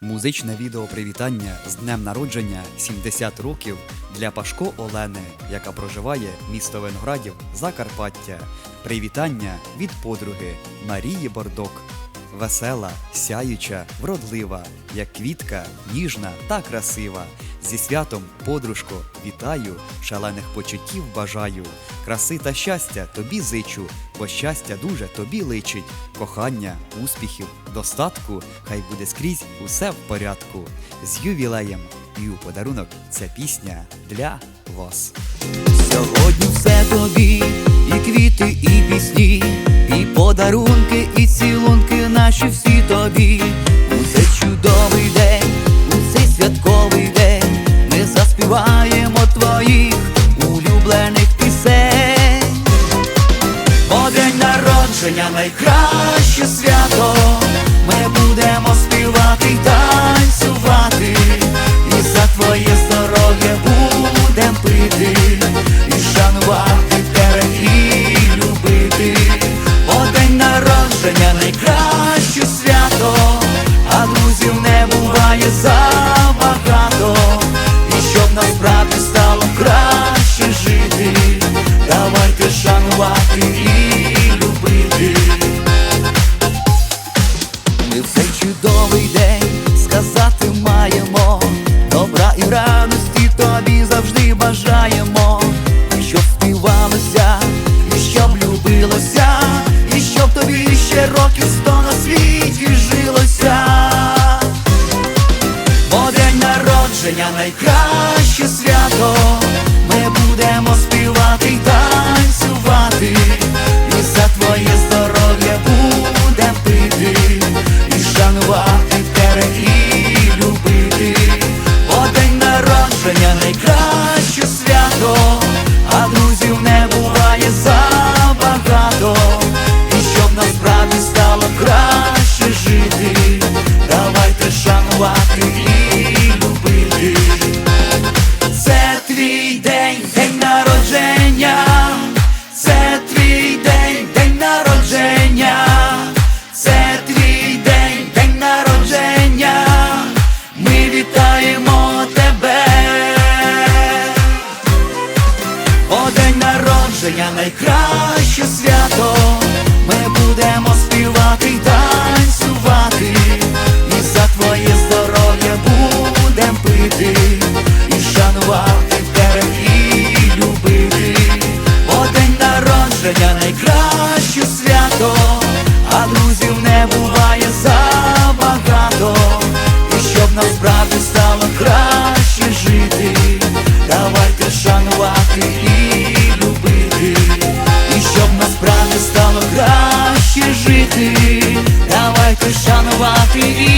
Музичне відео привітання з днем народження 70 років для Пашко Олени, яка проживає місто Виноградів, Закарпаття. Привітання від подруги Марії Бордок. Весела, сяюча, вродлива, як квітка, ніжна та красива. Зі святом, подружко, вітаю, шалених почуттів бажаю, краси та щастя тобі зичу, бо щастя дуже тобі личить, кохання, успіхів, достатку, хай буде скрізь усе в порядку. З ювілеєм і у подарунок ця пісня для вас. Сьогодні все тобі, найкраще свято. Ми будемо співати танцювати, і за твоє здоров'я будем пити, і шанувати тебе і любити. Бо день народження найкраще свято, а друзів не буває забагато. І щоб насправді стало краще жити, давайте шанувати бажаємо, щоб співалося, і щоб любилося, і щоб тобі ще років сто на світі жилося. Бо день народження найкраще свято. Ми будемо співати й танцювати, і за твоє здоров'я будем пити, і шанувати тебе і любити. Бо день народження найкраще свято, народження найкраще свято. Ми будемо співати танцювати, і за твоє здоров'я будем пити, і шанувати тебе і любити. О день народження найкраще насправді стало